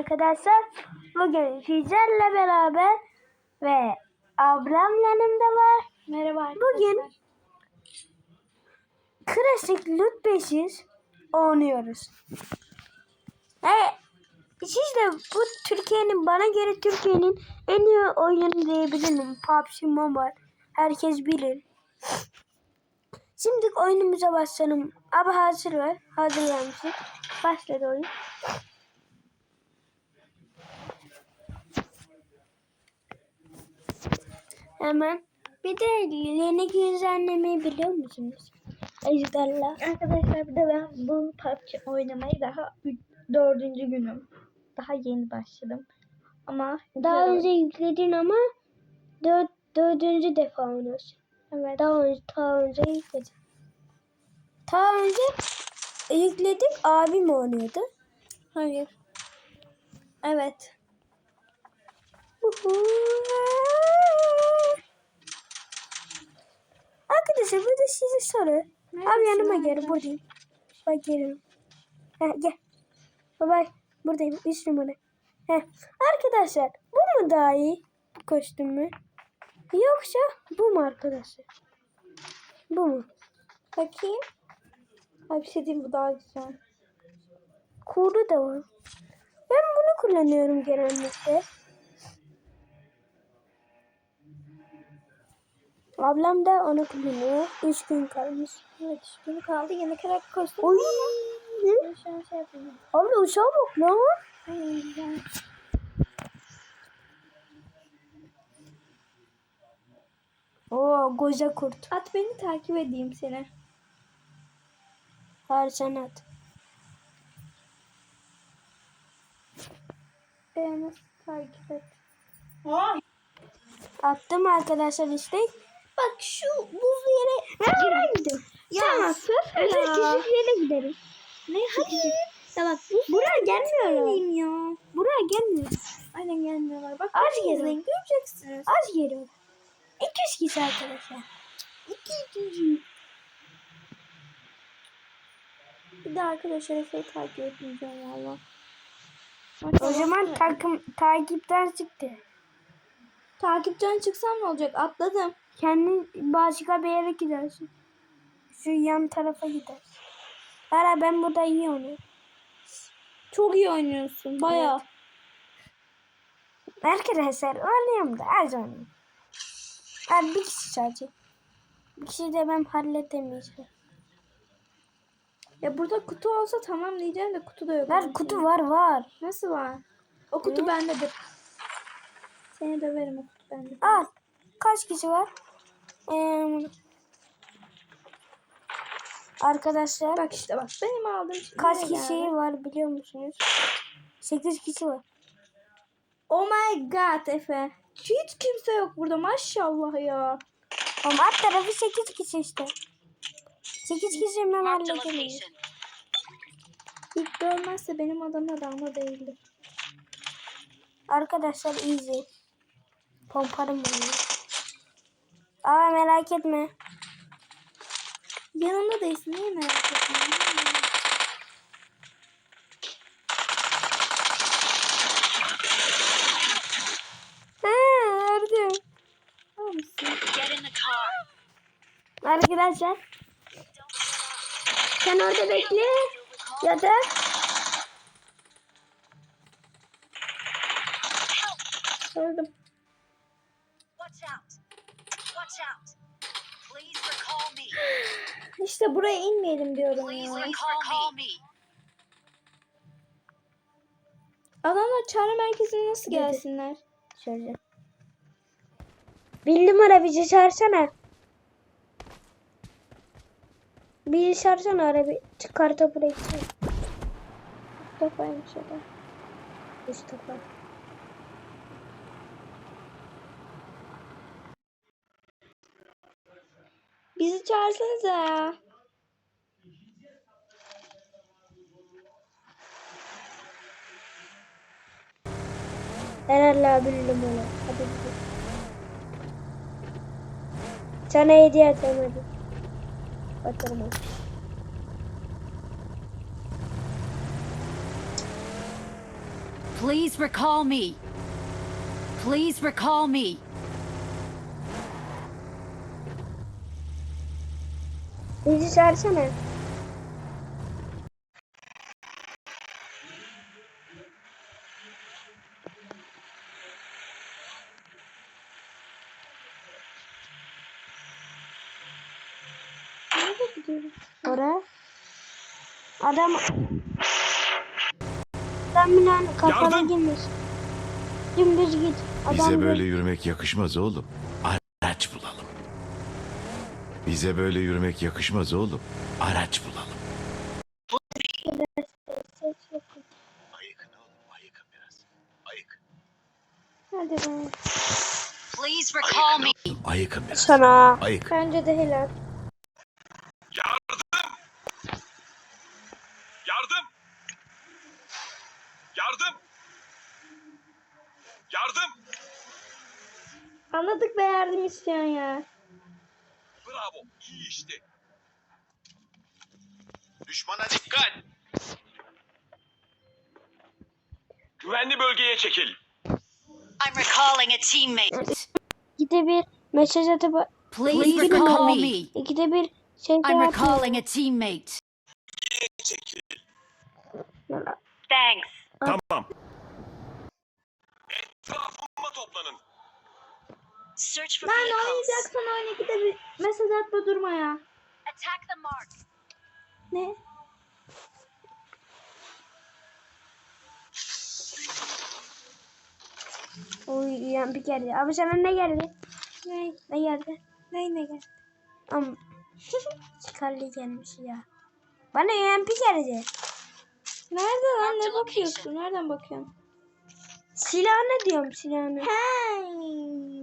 arkadaşlar. Bugün sizlerle beraber ve ablam yanımda var. Merhaba arkadaşlar. Bugün klasik loot 500 oynuyoruz. Ve siz de bu Türkiye'nin bana göre Türkiye'nin en iyi oyunu diyebilirim. PUBG Mobile. Herkes bilir. Şimdi oyunumuza başlayalım. Abi hazır var. Hazır gelmişsin. Başladı oyun. Hemen. Bir de yeni güzellemeyi biliyor musunuz? Ejderler. Arkadaşlar bir de ben bu PUBG oynamayı daha dördüncü günüm. Daha yeni başladım. Ama Daha önce yükledin ama dört, dördüncü defa oynuyorsun. Evet. Daha önce, daha önce yükledim. Daha önce yükledik abim oynuyordu. Hayır. Evet. Arkadaşlar burada size soru. Abi Neredesin yanıma abi? gel buradayım. Bak gelirim. Ha, gel. Baba buradayım. Üç numara. Heh. Arkadaşlar bu mu daha iyi? Bu kostüm mü? Yoksa bu mu arkadaşlar? Bu mu? Bakayım. Ay bir şey diyeyim bu daha güzel. Kuru da var. Ben bunu kullanıyorum genellikle. Ablam da onu kullanıyor. Üç gün kalmış. Evet üç günü kaldı. Yeni kadar kostüm Oy. Ben şu an şey yapayım. Abla uçağa bak lan. Ay güzel. Oo koca kurt. At beni takip edeyim seni. Her sanat. Beni takip et. Attım arkadaşlar işte. Bak şu buzlu yere Ben oraya gidiyorum. Ya tamam. Özel ya. küçük yere gidelim. Ne hadi. Ya bak bu Buraya gelmiyorlar. ya. Buraya gelmiyor. Aynen gelmiyorlar. Bak Az gezin göreceksiniz. Az geliyor. 200 kişi arkadaşlar. İki ikinci. Bir de arkadaşlar Efe'yi takip etmeyeceğim valla. O zaman takım takipten çıktı. Takipten çıksam ne olacak? Atladım. Kendin başka bir yere gidersin. Şu yan tarafa gidersin. Hala ben burada iyi oynuyorum. Çok iyi oynuyorsun. Baya. Arkadaşlar oynuyorum da az oynuyorum. Abi bir kişi sadece. Bir kişi de ben halledemeyeceğim. Ya burada kutu olsa tamam diyeceğim de kutu da yok. Ver kutu var var. Nasıl var? O kutu Hı? bendedir. Seni döverim o kutu bende. Al. Kaç kişi var? Ee, arkadaşlar Bak işte bak benim aldığım şey. kaç kişi geldi? var biliyor musunuz? 8 kişi var. Oh my god Efe. Hiç kimse yok burada maşallah ya. Ama alt tarafı 8 kişi işte. 8 kişi hemen halledemeyiz. İlk görmezse benim adamla damla değildir. Arkadaşlar easy. Pomparım bunu. Aa merak etme. Yanımda değilsin niye merak etme. Ha gördüm. Tamam mısın? Get in the car. Arkadaşlar. Sen orada bekle. Ya da Sordum. İşte buraya inmeyelim diyorum ya. Adamlar çağrı merkezine nasıl gelsinler? şöyle. Bir numara bizi çağırsana. Bizi çağırsana ara bir çıkar gitsin. Mustafa'ymış adam. Mustafa. Bizi çağırsanıza ya. Herhalde abi numara. Hadi gidelim. Sana hediye atalım hadi. Bakalım hadi. Please recall me. Please recall me. Bizi çağırsana. Nereye gidiyoruz? Oraya. Adam Adam binanın kafana Yardım! girmiş. Dümdüz git. Adam Bize böyle yürümek yakışmaz oğlum. Araç bulalım. Bize böyle yürümek yakışmaz oğlum. Araç bulalım. Ayıkın oğlum, ayıkın biraz. Ayık. Hadi be. Please recall me. Ayıkın biraz. sana. Ayık. Bence de helal. Yardım! Yardım! Yardım! Yardım! Anladık be yardım istiyorsun ya. Bravo, iyi işte. Düşmana dikkat! Güvenli bölgeye çekil. I'm recalling a teammate. İkide bir mesaj atıp Please recall me. ikide bir şey I'm recalling a teammate. Thanks. Tamam. Etrafıma toplanın. Search for Lan vehicles. oynayacaksan oyna gide bir mesaj atma durma ya. Attack the mark. Ne? Oy yan bir geldi. Abi sana ne geldi? Ne? Ne geldi? Ne ne gel? Am Scarlet gelmiş ya. Bana UMP geldi. Nerede lan? Ne bakıyorsun? Nereden bakıyorsun? Silah ne diyorum silahını? Hey.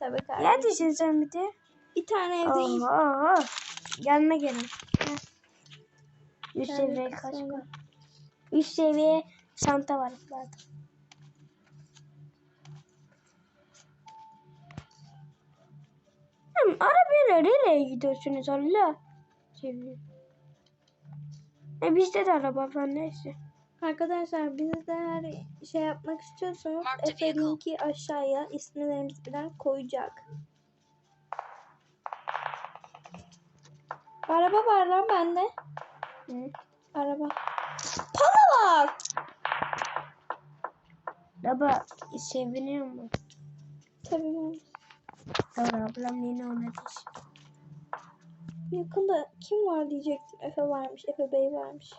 Tabii kardeşim. Neredesin sen bir de? Bir tane evdeyim. Oha. Yanına gelin. Üst seviye kaç var? Üst seviye çanta var zaten. Oğlum, Arabayla nereye gidiyorsunuz Allah? Sevgili. E bizde de araba var neyse. Arkadaşlar biz de her şey yapmak istiyorsanız Efe linki aşağıya isimlerimizi bilen koyacak. Araba var lan bende. Hı. Araba. Pala var. Araba seviniyor mu? Tabii ben. Doğru ablam yine ona diş. Yakında kim var diyecektim. Efe varmış. Efe Bey varmış.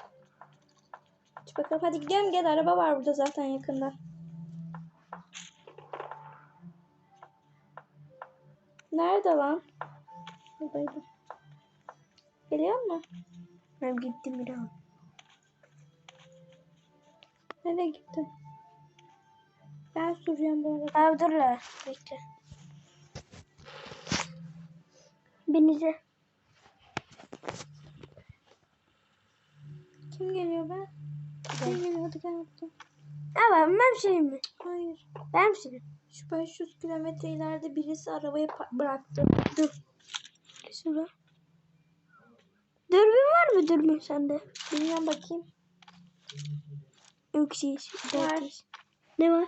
Aç bakalım. Hadi gidelim gel. Araba var burada zaten yakında. Nerede lan? Buradaydı. Geliyor mu? Ben gittim bir an. Nereye gitti? Ben bu arada. Abi dur la. Bekle. Binize. Kim geliyor be? Geliyor? Hadi gel bakalım. Ama ben şey mi? Hayır. Ben misin? Şu 500 kilometre ileride birisi arabayı bıraktı. Dur. Şurada. Dürbün var mı dürbün sende? Bilmiyorum bakayım. Yok şey. Var. dört yüz. Ne var?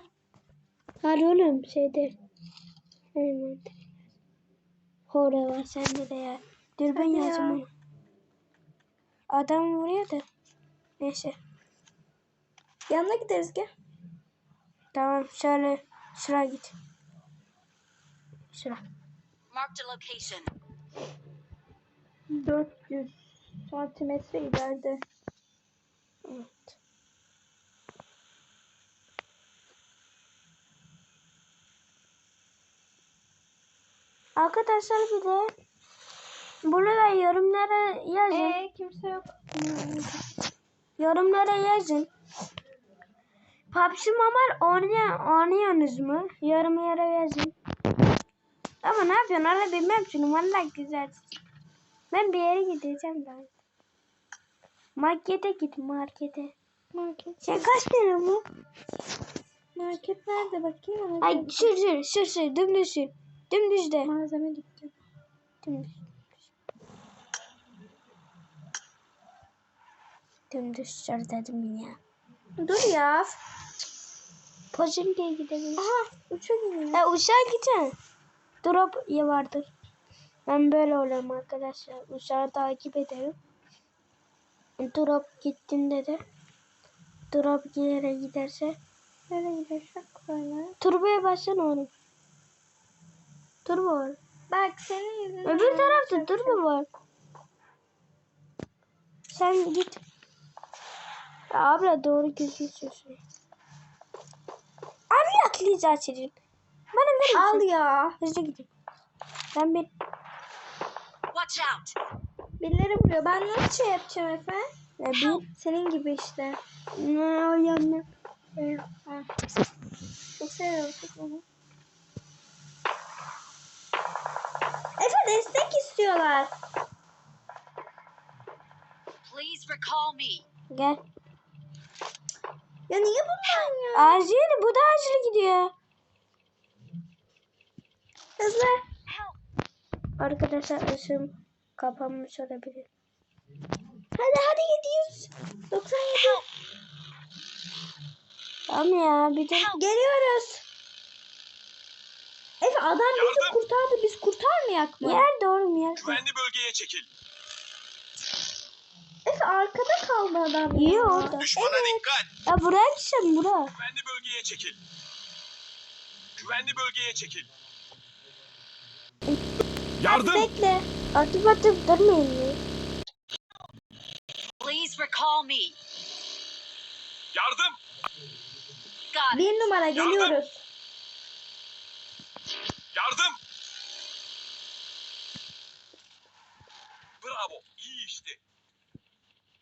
Var oğlum şeyde. Evet. Hore var sende de ya. Dürbün Hadi ya. yazma. Adam vuruyor da. Neyse. Yanına gideriz gel. Tamam şöyle şuraya git. Şura. Marked a location. 400 santimetre ileride. Evet. Arkadaşlar bir de burada yorumlara yazın. Ee kimse yok. Yorumlara yazın. PUBG Mobile oynayan, oynuyorsunuz mu? Yorumlara yazın. Ama ne yapıyorsun? Öyle bilmem şunu. Valla güzel. Ben bir yere gideceğim daha. Markete git markete. Market. Sen kaç lira bu? Market nerede bakayım? ona Ay sür sür sür sür dümdüz sür. Dümdüz de. Malzeme dükkanı. Dümdüz. Dümdüz sür dedim ya. Dur ya. Poçinki'ye gidebiliriz. Aha uça gidiyor. E uçağa gideceksin. Drop iyi vardır. Ben böyle olurum arkadaşlar. Uçağı takip ederim. Drop gittiğinde de drop yere giderse Nereye gidiyorsak böyle. turboya başlan oğlum. Turbo var. Bak senin yüzünden. Öbür tarafta turbo var. Sen git. Ya abla doğru gözüküyorsun. Abi atlayacağız açacağım. Bana verir Al ya. Hızlı gidin. Ben bir Watch out! Birileri vuruyor. Ben nasıl şey yapacağım Efe? Ya bir Senin gibi işte. ne o yanına. Evet. Ha. Çok seviyorum. Efe destek istiyorlar. Please recall me. Gel. Ya niye bundan ya? Acil bu da acil gidiyor. Hızlı. Arkadaşlar ışığım kapanmış olabilir. Hadi hadi 700. 97. Tamam ya bir de Geliyoruz. Efe adam bizi Yardım. kurtardı. Biz kurtarmayak mı? yer doğru yer. Güvenli bölgeye çekil. Arkada kaldı adam. İyi orada. Düşmana Evet. dikkat. Ya buraya gideceğim buraya. Güvenli bölgeye çekil. Güvenli bölgeye çekil. Yardım. Bekle. Atıp atıp durmayın. Please recall me. Yardım. Got. Bir numara geliyoruz. Yardım. Bravo.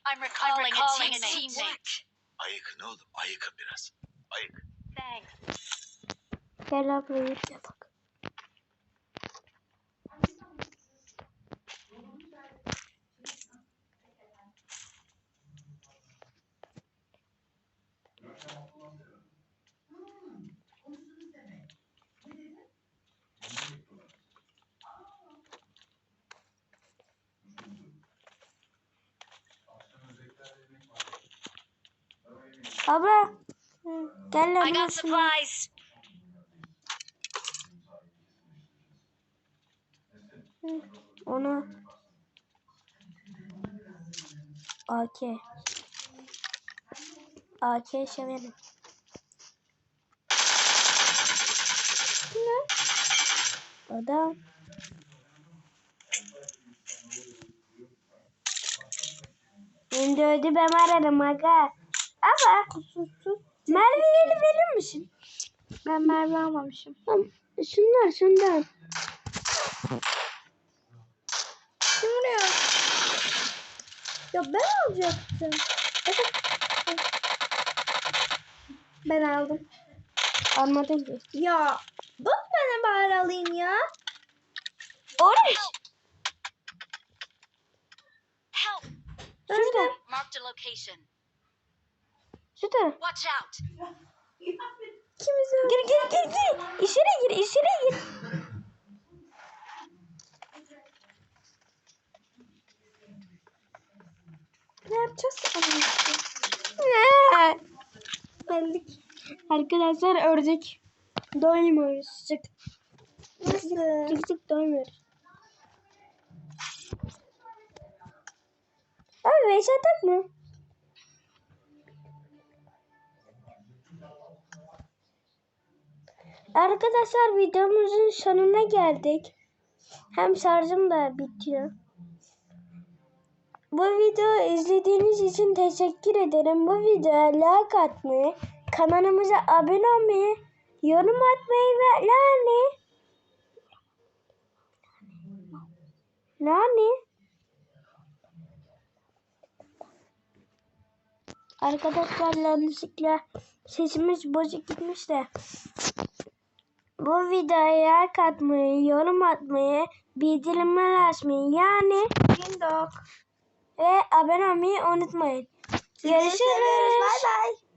İyi işte. I'm recalling, a teammate. Ayıkın oğlum. Ayıkın biraz. Ayık. Thanks. Gel abla yürüye bak. Abla. Gel I lan. got supplies. Onu. AK. AK severim. Ne? Adam. Şimdi ödü ben ararım aga. Ama Merve'yi verir misin? Ben Merve almamışım. Tamam. Şunlar şundan. Kim vuruyor? Ya ben alacaktım. Ben aldım. Almadın ki. Ya bak bana bari alayım ya. Orange. Help! Şurada. Marked a location. Şu taraf. Watch out! İkimiz öldü. Gir gir gir gir. İçeri gir içeri gir. Ne yapacağız? Ne? Bellik. Arkadaşlar ördük. Doymuyoruz. Sık Nasıl? sık doymuyoruz. Abi beş atak mı? Arkadaşlar videomuzun sonuna geldik. Hem şarjım da bitiyor. Bu videoyu izlediğiniz için teşekkür ederim. Bu videoya like atmayı, kanalımıza abone olmayı, yorum atmayı ve yani Nani? Arkadaşlar yanlışlıkla sesimiz bozuk gitmiş de. Bu videoya like atmayı, yorum atmayı, bildirimler açmayı yani Windok. ve abone olmayı unutmayın. Görüşürüz. Bay bay.